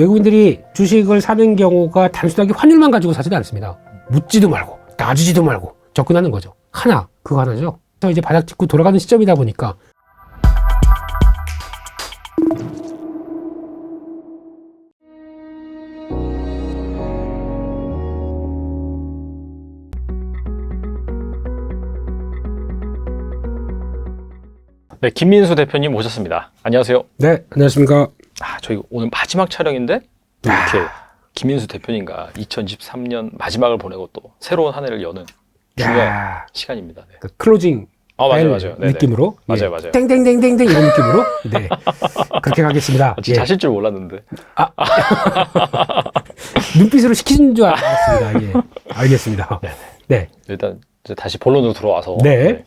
외국인들이 주식을 사는 경우가 단순하게 환율만 가지고 사지는 않습니다. 묻지도 말고 따지지도 말고 접근하는 거죠. 하나 그거 하나죠. 그래서 이제 바닥 짚고 돌아가는 시점이다 보니까 네, 김민수 대표님 오셨습니다. 안녕하세요. 네 안녕하십니까. 아, 저희 오늘 마지막 촬영인데 또 아. 이렇게 김민수 대표님과 2023년 마지막을 보내고 또 새로운 한 해를 여는 중요한 야, 시간입니다. 네. 그 클로징 아, 맞아요, 벨 맞아요. 네네. 느낌으로 맞아요, 예. 맞아요. 땡땡땡땡땡 이런 느낌으로 네 그렇게 가겠습니다. 아, 진짜 예. 하실 줄 몰랐는데. 눈빛으로 시키는 줄 알았습니다. 예. 알겠습니다. 네. 일단 이제 다시 본론으로 들어와서 네.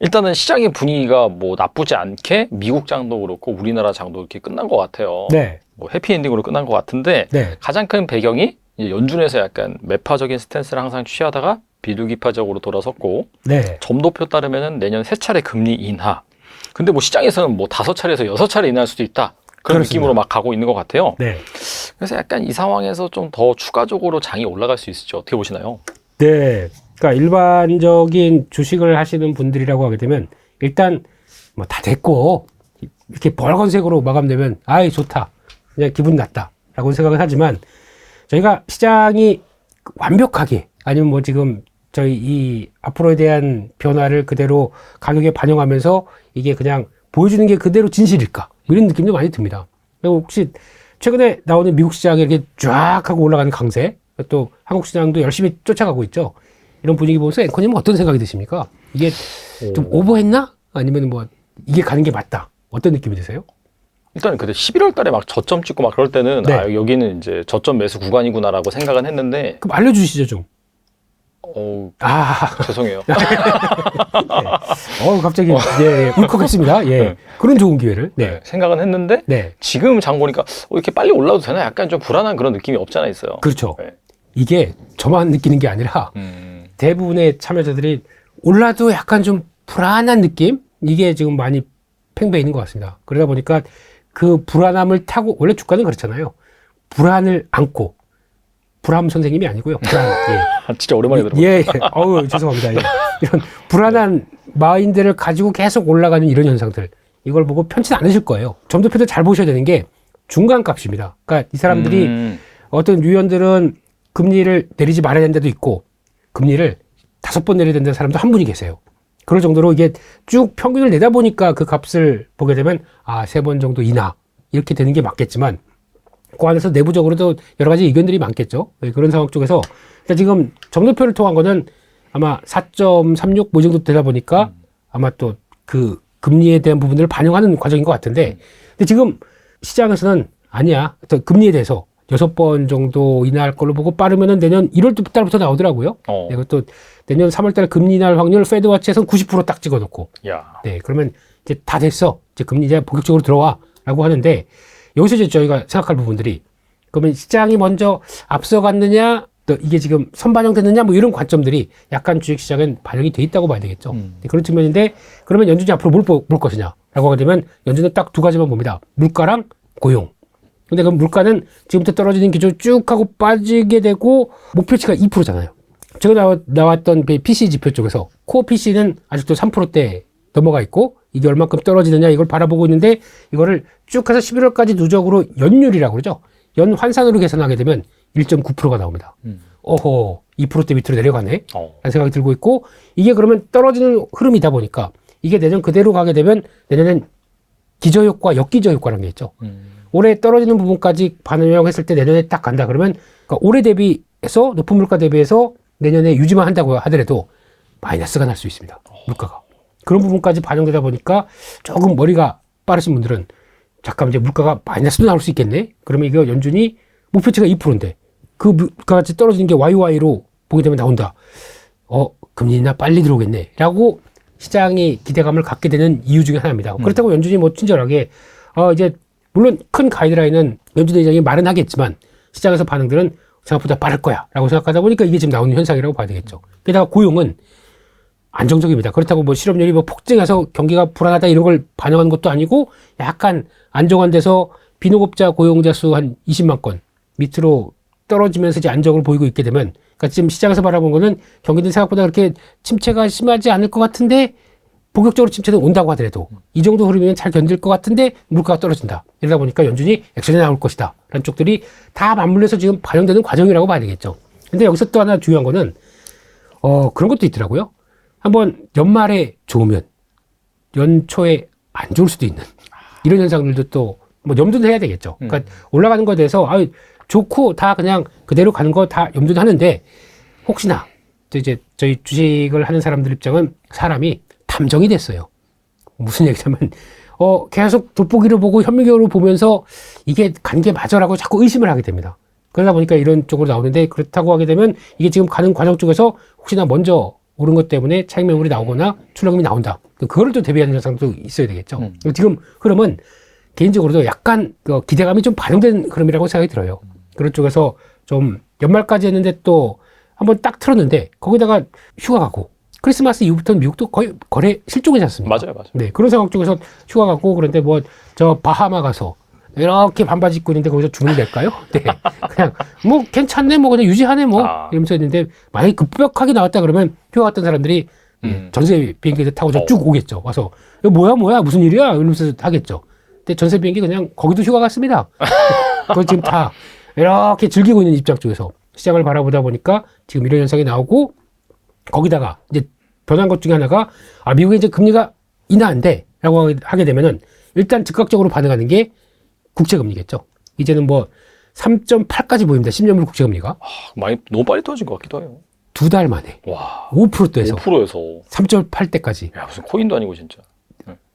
일단은 시장의 분위기가 뭐 나쁘지 않게 미국 장도 그렇고 우리나라 장도 이렇게 끝난 것 같아요. 네. 뭐 해피엔딩으로 끝난 것 같은데 네. 가장 큰 배경이 이제 연준에서 약간 매파적인 스탠스를 항상 취하다가 비둘기파적으로 돌아섰고 네. 점도표 따르면은 내년 세 차례 금리 인하. 근데 뭐 시장에서는 뭐 다섯 차례에서 여섯 차례 인하할 수도 있다. 그런 그렇습니다. 느낌으로 막 가고 있는 것 같아요. 네. 그래서 약간 이 상황에서 좀 더 추가적으로 장이 올라갈 수 있을지 어떻게 보시나요? 네. 그러니까 일반적인 주식을 하시는 분들이라고 하게 되면 일단 뭐 다 됐고 이렇게 벌건색으로 마감되면 아이 좋다. 그냥 기분 났다라고 생각을 하지만 저희가 시장이 완벽하게 아니면 뭐 지금 저희 이 앞으로에 대한 변화를 그대로 가격에 반영하면서 이게 그냥 보여주는 게 그대로 진실일까 뭐 이런 느낌도 많이 듭니다. 그리고 혹시 최근에 나오는 미국 시장이 이렇게 쫙 하고 올라가는 강세 또 한국 시장도 열심히 쫓아가고 있죠. 이런 분위기 보면서 앵커님은 어떤 생각이 드십니까? 이게 좀 오버했나? 아니면 뭐 이게 가는 게 맞다? 어떤 느낌이 드세요? 일단 근데 11월 달에 막 저점 찍고 막 그럴 때는 네. 아, 여기는 이제 저점 매수 구간이구나라고 생각은 했는데 그럼 알려주시죠 좀. 어 아, 죄송해요. 어 갑자기 예, 예 울컥했습니다. 예, 네. 그런 좋은 기회를. 네, 네, 생각은 했는데 네, 지금 장 보니까 어, 이렇게 빨리 올라도 되나 약간 좀 불안한 그런 느낌이 없잖아 있어요. 그렇죠. 네. 이게 저만 느끼는 게 아니라 음, 대부분의 참여자들이 올라도 약간 좀 불안한 느낌? 이게 지금 많이 팽배해 있는 것 같습니다. 그러다 보니까 그 불안함을 타고, 원래 주가는 그렇잖아요. 불안을 안고, 불안 선생님이 아니고요. 불안, 예. 아, 진짜 오랜만에 들어. 예, 예. 어우, 죄송합니다. 예. 이런 불안한 마인드를 가지고 계속 올라가는 이런 현상들. 이걸 보고 편치 않으실 거예요. 점도표도 잘 보셔야 되는 게 중간 값입니다. 그러니까 이 사람들이 음, 어떤 유연들은 금리를 내리지 말아야 된는 데도 있고 금리를 다섯 번 내려야 된다는 사람도 한 분이 계세요. 그럴 정도로 이게 쭉 평균을 내다 보니까 그 값을 보게 되면 아, 세 번 정도 인하 이렇게 되는 게 맞겠지만 그 안에서 내부적으로도 여러 가지 의견들이 많겠죠. 네, 그런 상황 쪽에서 일단 지금 점도표를 통한 거는 아마 4.36뭐이 정도 되다 보니까 아마 또 그 금리에 대한 부분들을 반영하는 과정인 것 같은데 근데 지금 시장에서는 아니야. 또 금리에 대해서 여섯 번 정도 인하할 걸로 보고 빠르면은 내년 1월 달부터 나오더라고요. 어, 네, 그것도 내년 3월 달에 금리 인하할 확률 페드와치에서는 90%딱 찍어 놓고 야, 네, 그러면 이제 다 됐어. 이제 금리 이제 본격적으로 들어와라고 하는데 여기서 이제 저희가 생각할 부분들이 그러면 시장이 먼저 앞서갔느냐, 또 이게 지금 선반영됐느냐, 뭐 이런 관점들이 약간 주식 시장엔 반영이 돼 있다고 봐야 되겠죠. 음. 네, 그런 측면인데 그러면 연준이 앞으로 뭘 볼 것이냐라고 하게 되면 연준은 딱 두 가지만 봅니다. 물가랑 고용. 근데 그 물가는 지금부터 떨어지는 기조 쭉 하고 빠지게 되고 목표치가 2%잖아요. 제가 나왔, 나왔던 그 PC 지표 쪽에서 코어 PC는 아직도 3%대 넘어가 있고 이게 얼마큼 떨어지느냐 이걸 바라보고 있는데 이거를 쭉 해서 11월까지 누적으로 연율이라고 그러죠. 연 환산으로 계산하게 되면 1.9%가 나옵니다. 음. 어허, 2%대 밑으로 내려가네. 어, 라는 생각이 들고 있고 이게 그러면 떨어지는 흐름이다 보니까 이게 내년 그대로 가게 되면 내년엔 기저효과, 역기저효과라는 게 있죠. 음, 올해 떨어지는 부분까지 반영했을 때 내년에 딱 간다 그러면 그러니까 올해 대비해서 높은 물가 대비해서 내년에 유지만 한다고 하더라도 마이너스가 날 수 있습니다. 물가가. 그런 부분까지 반영되다 보니까 조금 머리가 빠르신 분들은 잠깐 이제 물가가 마이너스도 나올 수 있겠네. 그러면 이거 연준이 목표치가 2%인데 그 물가같이 떨어지는 게 YY로 보게 되면 나온다. 어, 금리 인하 빨리 들어오겠네. 라고 시장이 기대감을 갖게 되는 이유 중에 하나입니다. 그렇다고 연준이 뭐 친절하게, 어, 이제, 물론 큰 가이드라인은 연준 의장이 말은 하겠지만 시장에서 반응들은 생각보다 빠를 거야. 라고 생각하다 보니까 이게 지금 나오는 현상이라고 봐야 되겠죠. 게다가 고용은 안정적입니다. 그렇다고 뭐 실업률이 뭐 폭증해서 경기가 불안하다 이런 걸 반영하는 것도 아니고 약간 안정한 데서 비농업자 고용자 수 한 20만 건 밑으로 떨어지면서 이제 안정을 보이고 있게 되면 그러니까 지금 시장에서 바라본 거는 경기는 생각보다 그렇게 침체가 심하지 않을 것 같은데 본격적으로 침체는 온다고 하더라도 이 정도 흐름이면 잘 견딜 것 같은데 물가가 떨어진다. 이러다 보니까 연준이 액션이 나올 것이다. 라는 쪽들이 다 맞물려서 지금 반영되는 과정이라고 봐야 되겠죠. 근데 여기서 또 하나 중요한 거는 어 그런 것도 있더라고요. 한번 연말에 좋으면 연초에 안 좋을 수도 있는 이런 현상들도 또 뭐 염두는 해야 되겠죠. 그러니까 올라가는 거에 대해서 아 좋고 다 그냥 그대로 가는 거 다 염두는 하는데 혹시나 또 이제 저희 주식을 하는 사람들 입장은 사람이 탐정이 됐어요. 무슨 얘기냐면 어 계속 돋보기를 보고 현미경으로 보면서 이게 간 게 맞아라고 자꾸 의심을 하게 됩니다. 그러다 보니까 이런 쪽으로 나오는데 그렇다고 하게 되면 이게 지금 가는 과정 쪽에서 혹시나 먼저 오른 것 때문에 차익 매물이 나오거나 출렁임이 나온다. 그거를 또 대비하는 현상도 있어야 되겠죠. 음. 지금 흐름은 개인적으로도 약간 그 기대감이 좀 반영된 흐름이라고 생각이 들어요. 그런 쪽에서 좀 연말까지 했는데 또 한번 딱 틀었는데 거기다가 휴가 가고 크리스마스 이후부터는 미국도 거의 거래 실종이지 않습니까? 맞아요, 맞아요. 네, 그런 상황 쪽에서 휴가 가고 그런데 뭐 저 바하마 가서 이렇게 반바지 입고 있는데 거기서 주문이 될까요? 네. 그냥 뭐 괜찮네 뭐 그냥 유지하네 뭐 아. 이러면서 했는데 만약에 급격하게 나왔다 그러면 휴가 갔던 사람들이 예, 음. 전세 비행기 타고 저 어. 쭉 오겠죠. 와서 이거 뭐야 뭐야 무슨 일이야 이러면서 하겠죠. 근데 전세 비행기 그냥 거기도 휴가 갔습니다. 그거 지금 다 이렇게 즐기고 있는 입장 쪽에서 시장을 바라보다 보니까 지금 이런 현상이 나오고 거기다가 이제 변한 것 중에 하나가 아 미국의 이제 금리가 인하한대라고 하게 되면은 일단 즉각적으로 반응하는 게 국채 금리겠죠. 이제는 뭐 3.8까지 보입니다. 10년물 국채 금리가 아, 많이 너무 빨리 떨어진 것 같기도 해요. 두 달 만에 와, 5%대에서 5%에서 3.8대까지. 야 무슨 코인도 아니고 진짜.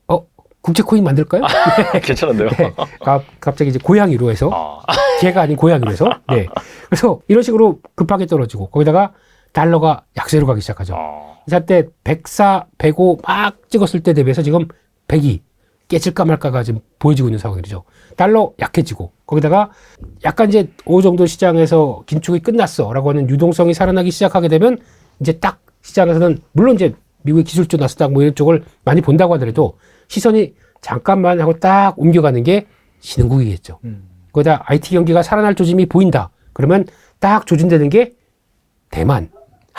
어 국채 코인 만들까요? 괜찮은데요? 네. 가- 갑자기 이제 고양이로 해서 아, 개가 아닌 고양이로 해서 네. 그래서 이런 식으로 급하게 떨어지고 거기다가 달러가 약세로 가기 시작하죠. 아, 이때 104, 105 막 찍었을 때 대비해서 지금 102 깨질까 말까가 지금 보여지고 있는 상황이죠. 달러 약해지고 거기다가 약간 이제 어느 정도 시장에서 긴축이 끝났어라고 하는 유동성이 살아나기 시작하게 되면 이제 딱 시장에서는 물론 이제 미국의 기술주 나스닥 뭐 이런 쪽을 많이 본다고 하더라도 시선이 잠깐만 하고 딱 옮겨가는 게 신흥국이겠죠. 음. 거기다 IT 경기가 살아날 조짐이 보인다. 그러면 딱 조진되는 게 대만,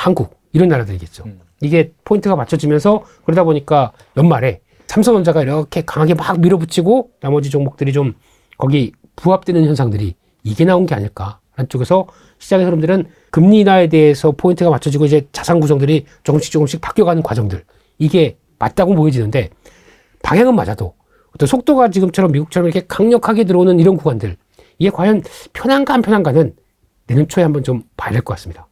한국 이런 나라들이겠죠. 음. 이게 포인트가 맞춰지면서 그러다 보니까 연말에 삼성전자가 이렇게 강하게 막 밀어붙이고 나머지 종목들이 좀 거기 부합되는 현상들이 이게 나온 게 아닐까라는 쪽에서 시장의 흐름들은 금리 인하에 대해서 포인트가 맞춰지고 이제 자산 구성들이 조금씩 조금씩 바뀌어가는 과정들 이게 맞다고 보여지는데 방향은 맞아도 어떤 속도가 지금처럼 미국처럼 이렇게 강력하게 들어오는 이런 구간들 이게 과연 편한가 안 편한가는 내년 초에 한번 좀 봐야 될 것 같습니다.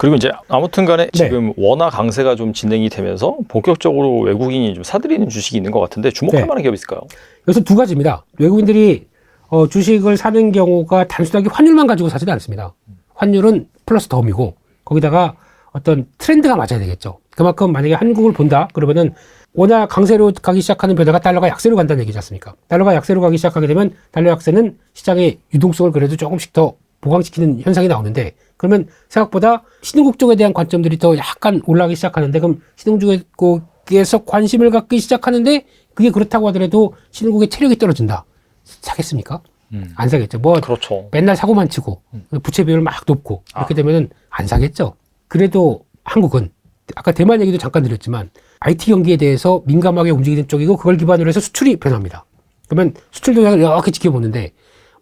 네. 그리고 이제 아무튼 간에 네. 지금 원화 강세가 좀 진행이 되면서 본격적으로 외국인이 좀 사들이는 주식이 있는 것 같은데 주목할 네. 만한 기업이 있을까요? 여기서 두 가지입니다. 외국인들이 어, 주식을 사는 경우가 단순하게 환율만 가지고 사지는 않습니다. 환율은 플러스 덤이고 거기다가 어떤 트렌드가 맞아야 되겠죠. 그만큼 만약에 한국을 본다 그러면은 원화 강세로 가기 시작하는 변화가 달러가 약세로 간다는 얘기지 않습니까? 달러가 약세로 가기 시작하게 되면 달러 약세는 시장의 유동성을 그래도 조금씩 더 보강시키는 현상이 나오는데 그러면 생각보다 신흥국 쪽에 대한 관점들이 더 약간 올라가기 시작하는데 그럼 신흥국에서 관심을 갖기 시작하는데 그게 그렇다고 하더라도 신흥국의 체력이 떨어진다. 사겠습니까? 음. 안 사겠죠. 뭐 그렇죠. 맨날 사고만 치고 부채 비율 막 높고 이렇게 되면은 안 사겠죠. 그래도 한국은 아까 대만 얘기도 잠깐 드렸지만 IT 경기에 대해서 민감하게 움직이는 쪽이고 그걸 기반으로 해서 수출이 변합니다. 그러면 수출 동향을 이렇게 지켜보는데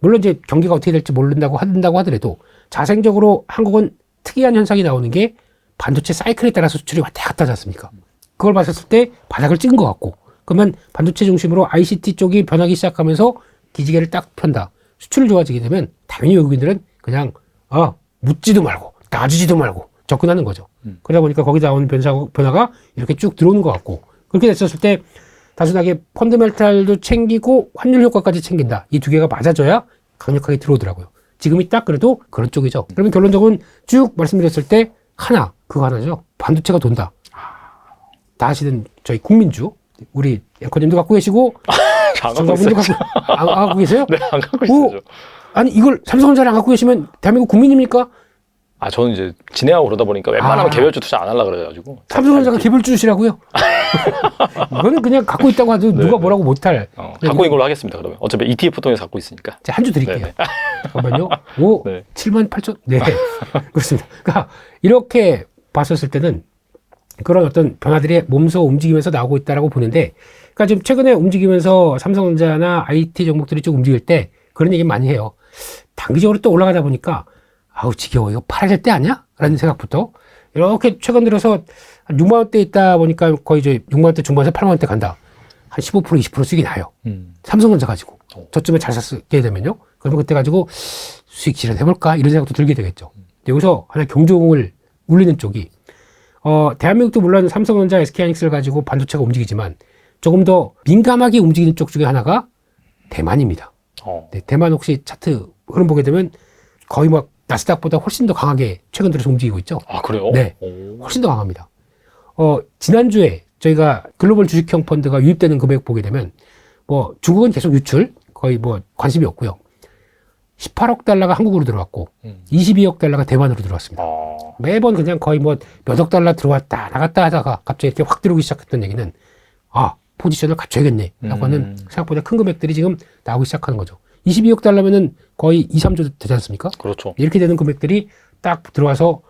물론 이제 경기가 어떻게 될지 모른다고 한다고 하더라도 자생적으로 한국은 특이한 현상이 나오는 게 반도체 사이클에 따라서 수출이 왔다 갔다 하지 않습니까? 그걸 봤을 때 바닥을 찍은 것 같고 그러면 반도체 중심으로 ICT 쪽이 변하기 시작하면서 기지개를 딱 편다. 수출이 좋아지게 되면 당연히 외국인들은 그냥 아 묻지도 말고 따지지도 말고 접근하는 거죠. 음. 그러다 보니까 거기 나오는 변화, 변화가 이렇게 쭉 들어오는 것 같고 그렇게 됐었을 때 단순하게 펀드멘탈도 챙기고 환율 효과까지 챙긴다. 이 두 개가 맞아져야 강력하게 들어오더라고요. 지금이 딱 그래도 그런 쪽이죠. 그러면 결론적으로 쭉 말씀드렸을 때 하나 그거 하나죠. 반도체가 돈다. 다 아시는 저희 국민주 우리 앵커님도 갖고 계시고 안 갖고 정답분도 있어요. 갖고 안, 안 갖고 계세요? 네, 안 갖고 오! 있어요. 아니 이걸 삼성전자를 안 갖고 계시면 대한민국 국민입니까? 아 저는 이제 진행하고 그러다 보니까 웬만하면 아. 개별주 투자 안 하려 그래가지고 삼성전자가 개별주시라고요? 이거는 그냥 갖고 있다고 네, 누가 네. 뭐라고 못할 어, 네, 갖고 있는 걸로 하겠습니다. 그러면 어차피 ETF 통해서 갖고 있으니까. 한주 드릴게요. 네네. 잠깐만요. 오, 네. 7만 8천? 네. 그렇습니다. 그러니까 이렇게 봤었을 때는 그런 어떤 변화들이 몸소 움직이면서 나오고 있다라고 보는데, 그러니까 지금 최근에 움직이면서 삼성전자나 IT 종목들이 쭉 움직일 때 그런 얘기 많이 해요. 단기적으로 또 올라가다 보니까 아우 지겨워 이거 팔아야 될 때 아니야? 라는 생각부터 이렇게 최근 들어서 한 6만 원대 있다 보니까 거의 이제 6만 원대 중반에서 8만 원대 간다. 한 15% 20% 수익이 나요. 음. 삼성전자 가지고 어. 저쯤에 잘 샀게 되면요. 그러면 그때 가지고 수익 실현해 볼까 이런 생각도 들게 되겠죠. 근데 여기서 하나 경종을 울리는 쪽이 어 대한민국도 물론 삼성전자, SK하이닉스를 가지고 반도체가 움직이지만 조금 더 민감하게 움직이는 쪽 중에 하나가 대만입니다. 어. 네, 대만 혹시 차트 흐름 보게 되면 거의 막 나스닥보다 훨씬 더 강하게 최근 들어서 움직이고 있죠. 아 그래요? 네. 오. 훨씬 더 강합니다. 어, 지난주에 저희가 글로벌 주식형 펀드가 유입되는 금액 보게 되면 뭐 중국은 계속 유출 거의 뭐 관심이 없고요. 18억 달러가 한국으로 들어왔고 음. 22억 달러가 대만으로 들어왔습니다. 아. 매번 그냥 거의 뭐 몇 억 달러 들어왔다 나갔다 하다가 갑자기 이렇게 확 들어오기 시작했던 얘기는 아 포지션을 갖춰야겠네 라고 하는 음. 생각보다 큰 금액들이 지금 나오기 시작하는 거죠. 22억 달러면은 거의 2, 3조 되지 않습니까? 그렇죠. 이렇게 되는 금액들이 딱 들어와서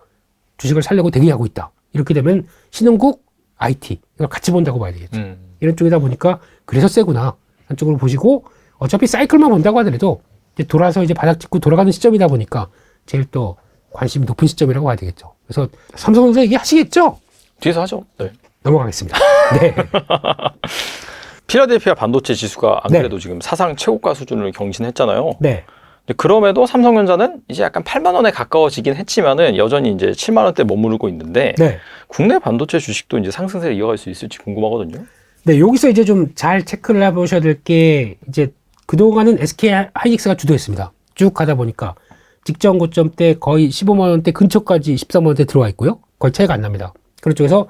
주식을 살려고 대기하고 있다. 이렇게 되면 신흥국 IT 이걸 같이 본다고 봐야 되겠죠. 음. 이런 쪽이다 보니까 그래서 세구나 한쪽으로 보시고 어차피 사이클만 본다고 하더라도 이제 돌아서 이제 바닥 짚고 돌아가는 시점이다 보니까 제일 또 관심이 높은 시점이라고 봐야 되겠죠. 그래서 삼성전자 얘기하시겠죠? 뒤에서 하죠. 네. 넘어가겠습니다. 네. 필라델피아 반도체 지수가 안 네. 그래도 지금 사상 최고가 수준을 경신했잖아요. 네. 그럼에도 삼성전자는 이제 약간 8만 원에 가까워지긴 했지만은 여전히 이제 7만 원대 머무르고 있는데 네. 국내 반도체 주식도 이제 상승세를 이어갈 수 있을지 궁금하거든요. 네, 여기서 이제 좀 잘 체크를 해보셔야 될 게 이제 그동안은 SK 하이닉스가 주도했습니다. 쭉 가다 보니까 직전 고점 때 거의 15만 원대 근처까지 13만 원대 들어와 있고요. 거의 차이가 안 납니다. 그런 쪽에서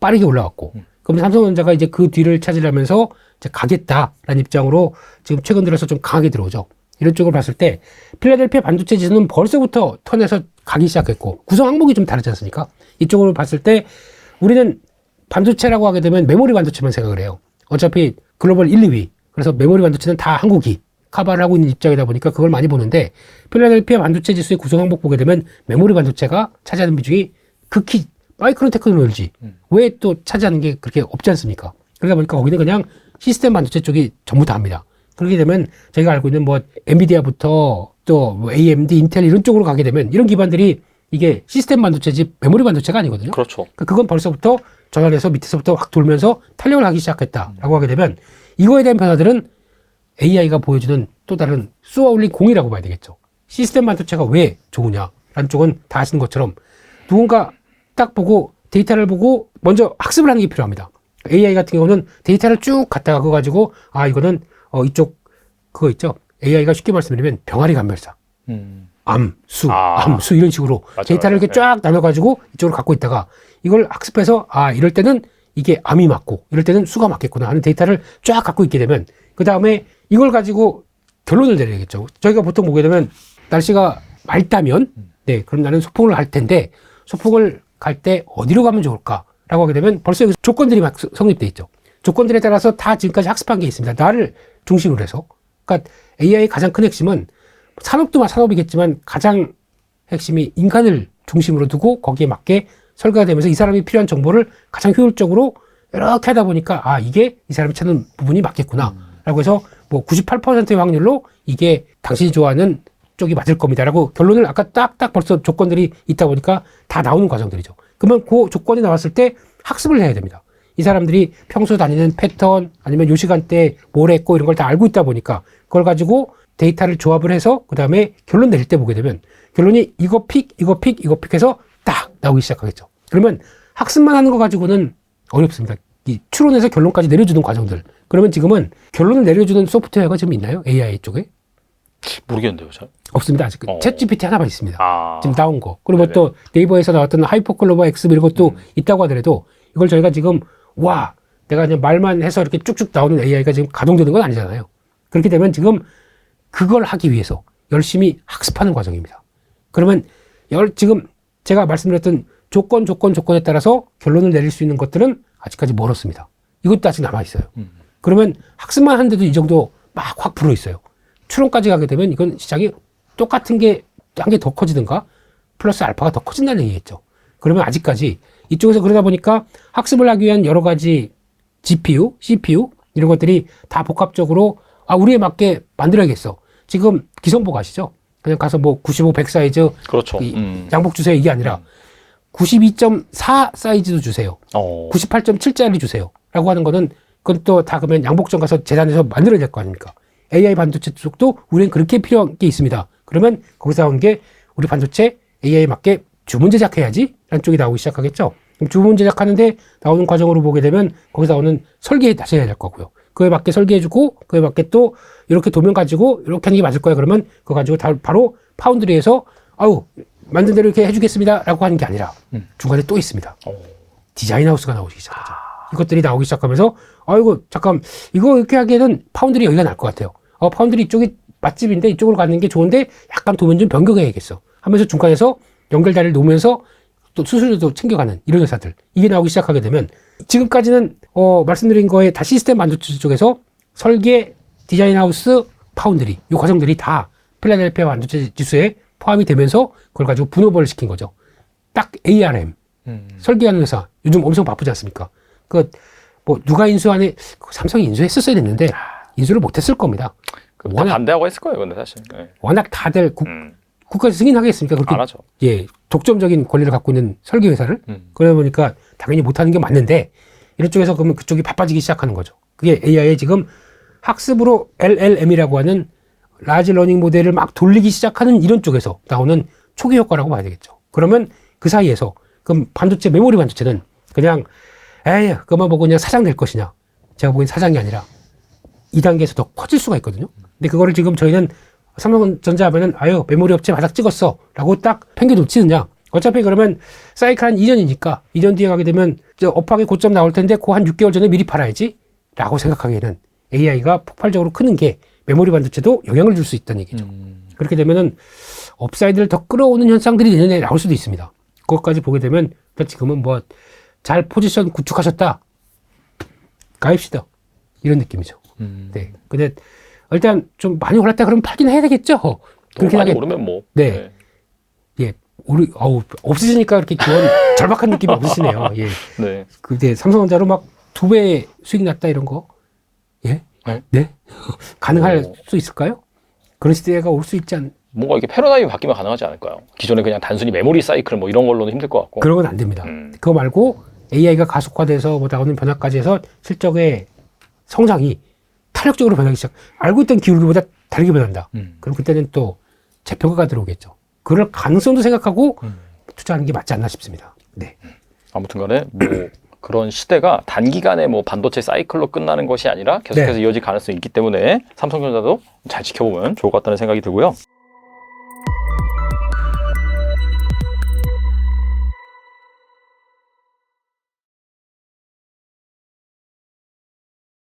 빠르게 올라왔고, 그럼 삼성전자가 이제 그 뒤를 찾으려면서 이제 가겠다라는 입장으로 지금 최근 들어서 좀 강하게 들어오죠. 이런 쪽을 봤을 때 필라델피아 반도체 지수는 벌써부터 턴에서 가기 시작했고 구성 항목이 좀 다르지 않습니까? 이쪽으로 봤을 때 우리는 반도체라고 하게 되면 메모리 반도체만 생각을 해요. 어차피 글로벌 1, 2위. 그래서 메모리 반도체는 다 한국이 카바를 하고 있는 입장이다 보니까 그걸 많이 보는데 필라델피아 반도체 지수의 구성 항목 보게 되면 메모리 반도체가 차지하는 비중이 극히 마이크론 테크놀로지 왜또 차지하는 게 그렇게 없지 않습니까? 그러다 보니까 거기는 그냥 시스템 반도체 쪽이 전부 다 합니다. 그렇게 되면 저희가 알고 있는 뭐 엔비디아부터 또 뭐 AMD, 인텔 이런 쪽으로 가게 되면 이런 기반들이 이게 시스템 반도체지 메모리 반도체가 아니거든요. 그렇죠. 그러니까 그건 벌써부터 전환해서 밑에서부터 확 돌면서 탄력을 하기 시작했다라고 하게 되면 이거에 대한 변화들은 AI가 보여주는 또 다른 쏘아 올린 공이라고 봐야 되겠죠. 시스템 반도체가 왜 좋으냐라는 쪽은 다 아시는 것처럼 누군가 딱 보고 데이터를 보고 먼저 학습을 하는 게 필요합니다. AI 같은 경우는 데이터를 쭉 갖다가 그거 가지고 아 이거는 어 이쪽 그거 있죠. AI가 쉽게 말씀드리면 병아리 감별사. 음. 암, 수, 아. 암, 수 이런 식으로 맞아요. 데이터를 이렇게 네. 쫙 나눠가지고 이쪽으로 갖고 있다가 이걸 학습해서 아 이럴 때는 이게 암이 맞고 이럴 때는 수가 맞겠구나 하는 데이터를 쫙 갖고 있게 되면 그 다음에 이걸 가지고 결론을 내려야겠죠. 저희가 보통 보게 되면 날씨가 맑다면 네 그럼 나는 소풍을 갈 텐데 소풍을 갈 때 어디로 가면 좋을까라고 하게 되면 벌써 여기서 조건들이 막 성립돼 있죠. 조건들에 따라서 다 지금까지 학습한 게 있습니다. 나를 중심으로 해서 그러니까 AI의 가장 큰 핵심은 산업도 산업이겠지만 가장 핵심이 인간을 중심으로 두고 거기에 맞게 설계가 되면서 이 사람이 필요한 정보를 가장 효율적으로 이렇게 하다 보니까 아 이게 이 사람이 찾는 부분이 맞겠구나 라고 해서 뭐 98%의 확률로 이게 당신이 좋아하는 쪽이 맞을 겁니다라고 결론을 아까 딱딱 벌써 조건들이 있다 보니까 다 나오는 과정들이죠. 그러면 그 조건이 나왔을 때 학습을 해야 됩니다. 이 사람들이 평소 다니는 패턴 아니면 요 시간대에 뭘 했고 이런 걸 다 알고 있다 보니까 그걸 가지고 데이터를 조합을 해서 그 다음에 결론 내릴 때 보게 되면 결론이 이거 픽, 이거 픽, 이거 픽 해서 딱 나오기 시작하겠죠. 그러면 학습만 하는 거 가지고는 어렵습니다. 이 추론해서 결론까지 내려주는 과정들. 그러면 지금은 결론을 내려주는 소프트웨어가 지금 있나요? AI 쪽에? 모르겠는데요, 잘. 없습니다. 아직 어. 챗 GPT 하나만 있습니다. 아. 지금 나온 거. 그리고 네네. 또 네이버에서 나왔던 하이퍼클로버 X 이런 것도 음. 있다고 하더라도 이걸 저희가 지금 와 내가 그냥 말만 해서 이렇게 쭉쭉 나오는 AI가 지금 가동되는 건 아니잖아요. 그렇게 되면 지금 그걸 하기 위해서 열심히 학습하는 과정입니다. 그러면 열 지금 제가 말씀드렸던 조건 조건 조건에 따라서 결론을 내릴 수 있는 것들은 아직까지 멀었습니다. 이것도 아직 남아 있어요. 음. 그러면 학습만 하는데도 이 정도 막 확 불어 있어요. 추론까지 가게 되면 이건 시장이 똑같은 게 한 개 더 커지든가 플러스 알파가 더 커진다는 얘기겠죠. 그러면 아직까지 이쪽에서 그러다 보니까 학습을 하기 위한 여러 가지 GPU, CPU 이런 것들이 다 복합적으로 아 우리에 맞게 만들어야겠어. 지금 기성복 아시죠? 그냥 가서 뭐 95, 100 사이즈 그렇죠. 이 음. 양복 주세요 이게 아니라 92.4 사이즈도 주세요. 어. 98.7짜리 주세요. 라고 하는 거는 그건 또 다 그러면 양복점 가서 재단에서 만들어야 될 거 아닙니까? AI 반도체 쪽도 우리는 그렇게 필요한 게 있습니다. 그러면 거기서 나온 게 우리 반도체 AI에 맞게 주문 제작해야지 라는 쪽이 나오기 시작하겠죠. 주문 제작하는데 나오는 과정으로 보게 되면 거기서 나오는 설계 다시 해야 될 거고요. 그에 맞게 설계해주고 그에 맞게 또 이렇게 도면 가지고 이렇게 하는 게 맞을 거야 그러면 그거 가지고 다 바로 파운드리에서 아우 만든 대로 이렇게 해주겠습니다 라고 하는 게 아니라 음. 중간에 또 있습니다. 어. 디자인 하우스가 나오기 시작하죠. 이것들이 나오기 시작하면서 아이고 잠깐 이거 이렇게 하기에는 파운드리 여기가 나을 것 같아요. 어 파운드리 이쪽이 맛집인데 이쪽으로 가는 게 좋은데 약간 도면 좀 변경해야겠어. 하면서 중간에서 연결다리를 놓으면서 또 수수료도 챙겨가는 이런 회사들 이게 나오기 시작하게 되면 지금까지는 어 말씀드린 거에 다 시스템 반도체 쪽에서 설계, 디자인 하우스, 파운드리 이 과정들이 다 필라델피아 반도체 지수에 포함이 되면서 그걸 가지고 분업을 시킨 거죠. 딱 ARM 음. 설계하는 회사 요즘 엄청 바쁘지 않습니까? 그 뭐 누가 인수하니 그 삼성이 인수했었어야 됐는데 인수를 못했을 겁니다. 그 워낙- 반대하고 했을 거예요, 근데 사실. 네. 워낙 다들 국, 음. 국가에서 승인하겠습니까? 그렇게 안 하죠. 예 독점적인 권리를 갖고 있는 설계 회사를 음. 그러다 보니까 당연히 못하는 게 맞는데 이런 쪽에서 그러면 그쪽이 바빠지기 시작하는 거죠. 그게 AI의 지금 학습으로 LLM이라고 하는 라지 러닝 모델을 막 돌리기 시작하는 이런 쪽에서 나오는 초기 효과라고 봐야 되겠죠. 그러면 그 사이에서 그럼 반도체 메모리 반도체는 그냥 에이 그만 보고 그냥 사장 될 것이냐 제가 보기엔 사장이 아니라 2단계에서 더 커질 수가 있거든요. 근데 그거를 지금 저희는 삼성전자 하면은 아유 메모리 업체 바닥 찍었어 라고 딱 팽개 놓치느냐 어차피 그러면 사이클 한 2년이니까 2년 뒤에 가게 되면 저 업황의 고점 나올 텐데 그 한 6개월 전에 미리 팔아야지 라고 생각하기에는 AI가 폭발적으로 크는 게 메모리 반도체도 영향을 줄 수 있다는 얘기죠. 음. 그렇게 되면은 업사이드를 더 끌어오는 현상들이 내년에 나올 수도 있습니다. 그것까지 보게 되면 일단 지금은 뭐 잘 포지션 구축하셨다. 가입시다. 이런 느낌이죠. 음. 네. 근데 일단 좀 많이 올랐다 그러면 팔긴 해야 되겠죠. 그렇게 많이 하게 오르면 뭐. 네. 예. 우리 어우 없으시니까 그렇게 기원 절박한 느낌이 없으시네요. 예. 네. 근데 삼성전자로 막 두 배 수익 났다 이런 거 예? 네? 네? 가능할 오. 수 있을까요? 그런 시대가 올 수 있지 않 뭔가 이게 패러다임이 바뀌면 가능하지 않을까요? 기존에 그냥 단순히 메모리 사이클 뭐 이런 걸로는 힘들 것 같고. 그런 건 안 됩니다. 음. 그거 말고 AI가 가속화돼서 뭐 나오는 변화까지 해서 실적의 성장이 탄력적으로 변하기 시작. 알고 있던 기울기보다 다르게 변한다. 음. 그럼 그때는 또 재평가가 들어오겠죠. 그럴 가능성도 생각하고 음. 투자하는 게 맞지 않나 싶습니다. 네. 아무튼 간에 뭐 그런 시대가 단기간에 뭐 반도체 사이클로 끝나는 것이 아니라 계속해서 네. 이어질 가능성이 있기 때문에 삼성전자도 잘 지켜보면 좋을 것 같다는 생각이 들고요.